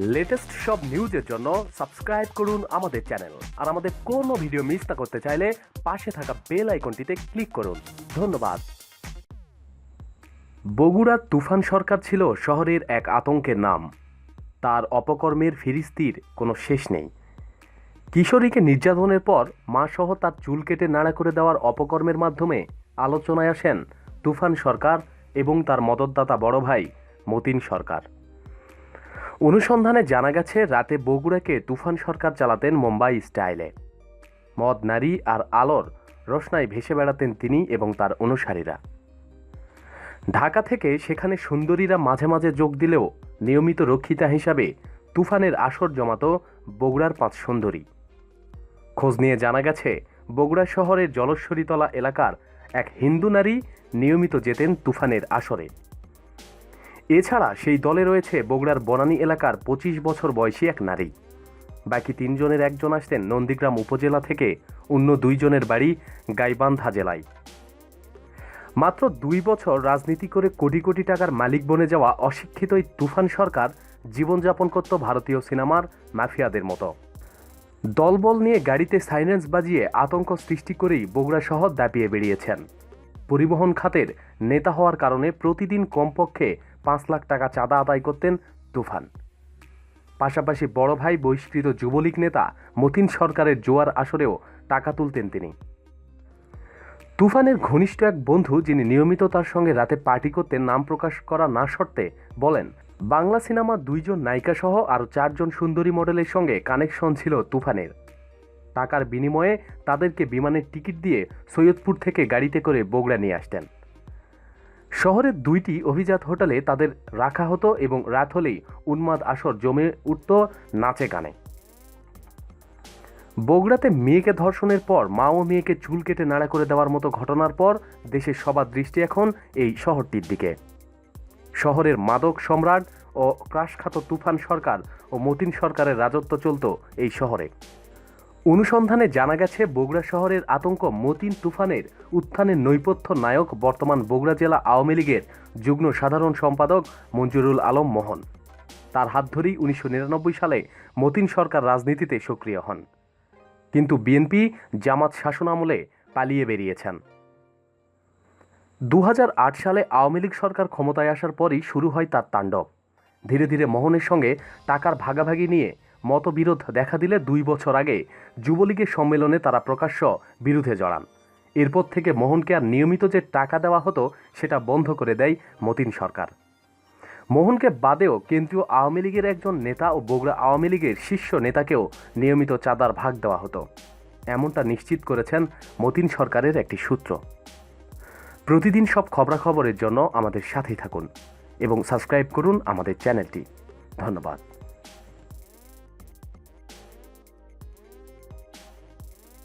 Latest সব নিউজের জন্য সাবস্ক্রাইব করুন আমাদের চ্যানেল আর আমাদের কোনো ভিডিও মিস না করতে চাইলে পাশে থাকা বেল আইকনটিতে ক্লিক করুন। ধন্যবাদ। বগুড়া তুফান সরকার ছিল শহরের এক আতঙ্কের নাম। তার অপকর্মের ফিরিস্তির কোনো শেষ নেই। কিশোরীকে নির্যাতনের পর মা সহ তার চুল কেটে নাড়া করে দেওয়ার অপকর্মের মাধ্যমে আলোচনায় আসেন তুফান সরকার এবং তার মদতদাতা বড় ভাই মতিন সরকার। অনুসন্ধানে জানা গেছে, রাতে বগুড়াকে তুফান সরকার চালাতেন মুম্বাই স্টাইলে। মদ, নারী আর আলোর রোশনায় ভেসে বেড়াতেন তিনি এবং তার অনুসারীরা। ঢাকা থেকে সেখানে সুন্দরীরা মাঝে মাঝে যোগ দিলেও নিয়মিত রক্ষিতা হিসাবে তুফানের আসর জমাত বগুড়ার পাঁচ সুন্দরী। খোঁজ নিয়ে জানা গেছে, বগুড়া শহরের জলস্বরীতলা এলাকার এক হিন্দু নারী নিয়মিত যেতেন তুফানের আসরে। এছাড়া সেই দলে রয়েছে বগুড়ার বনানী এলাকার পঁচিশ বছর বয়সী এক নারী। বাকি তিনজনের একজন আসতেন নন্দীগ্রাম উপজেলা থেকে, অন্য দুইজনের বাড়ি গাইবান্ধা জেলায়। মাত্র দুই বছর রাজনীতি করে কোটি কোটি টাকার মালিক বনে যাওয়া অশিক্ষিত এই তুফান সরকার জীবনযাপন করত ভারতীয় সিনেমার মাফিয়াদের মতো। দলবল নিয়ে গাড়িতে সাইলেন্স বাজিয়ে আতঙ্ক সৃষ্টি করেই বগুড়া শহর দাপিয়ে বেরিয়েছেন পরিবহন খাতের নেতা হওয়ার কারণে প্রতিদিন কমপক্ষে পাঁচ লাখ টাকা চাঁদা আদায় করতেন তুফান। পাশাপাশি বড় ভাই বহিষ্কৃত যুবলীগ নেতা মতিন সরকারের জোয়ার আসরেও টাকা তুলতেন তিনি। তুফানের ঘনিষ্ঠ এক বন্ধু যিনি নিয়মিত তার সঙ্গে রাতে পার্টি করতে নাম প্রকাশ করা না সত্ত্বে বলেন, বাংলা সিনেমার দুইজন নায়িকা সহ আরও চারজন সুন্দরী মডেলের সঙ্গে কানেকশন ছিল তুফানের। টাকার বিনিময়ে তাদেরকে বিমানের টিকিট দিয়ে সৈয়দপুর থেকে গাড়িতে করে বগুড়া নিয়ে আসতেন। শহরের দুইটি অভিজাত হোটেলে তাদের রাখা হতো এবং রাত হলেই উন্মাদ আসর জমে উঠত নাচে গানে। বগুড়াতে মেয়েকে ধর্ষণের পর মা ও মেয়েকে চুল কেটে নাড়া করে দেওয়ার মতো ঘটনার পর দেশের সবার দৃষ্টি এখন এই শহরটির দিকে। শহরের মাদক সম্রাট ও ক্রাশখাত তুফান সরকার ও মতিন সরকারের রাজত্ব চলত এই শহরে। অনুসন্ধানে জানা গেছে, বগুড়া শহরের আতঙ্ক মতিন তুফানের উত্থানের নৈপথ্য নায়ক বর্তমান বগুড়া জেলা আওয়ামী লীগের যুগ্ম সাধারণ সম্পাদক মঞ্জুরুল আলম মোহন। তার হাত ধরেই উনিশশো নিরানব্বই সালে মতিন সরকার রাজনীতিতে সক্রিয় হন। কিন্তু বিএনপি জামাত শাসনামলে পালিয়ে বেরিয়েছেন। দু হাজার আট সালে আওয়ামী লীগ সরকার ক্ষমতায় আসার পরই শুরু হয় তার তাণ্ডব। ধীরে ধীরে মোহনের সঙ্গে টাকার ভাগাভাগি নিয়ে মতবিরোধ দেখা দিলে দুই বছর আগে যুবলীগের সম্মেলনে তারা প্রকাশ্য বিরুদ্ধে জড়ান। এরপর থেকে মোহনকে আর নিয়মিত যে টাকা দেওয়া হতো, সেটা বন্ধ করে দেয় মতিন সরকার। মোহনকে বাদেও কেন্দ্রীয় আওয়ামী লীগের একজন নেতা ও বগুড়া আওয়ামী লীগের শীর্ষ নেতাকেও নিয়মিত চাঁদার ভাগ দেওয়া হতো। এমনটা নিশ্চিত করেছেন মতিন সরকারের একটি সূত্র। প্রতিদিন সব খবরাখবরের জন্য আমাদের সাথেই থাকুন এবং সাবস্ক্রাইব করুন আমাদের চ্যানেলটি। ধন্যবাদ।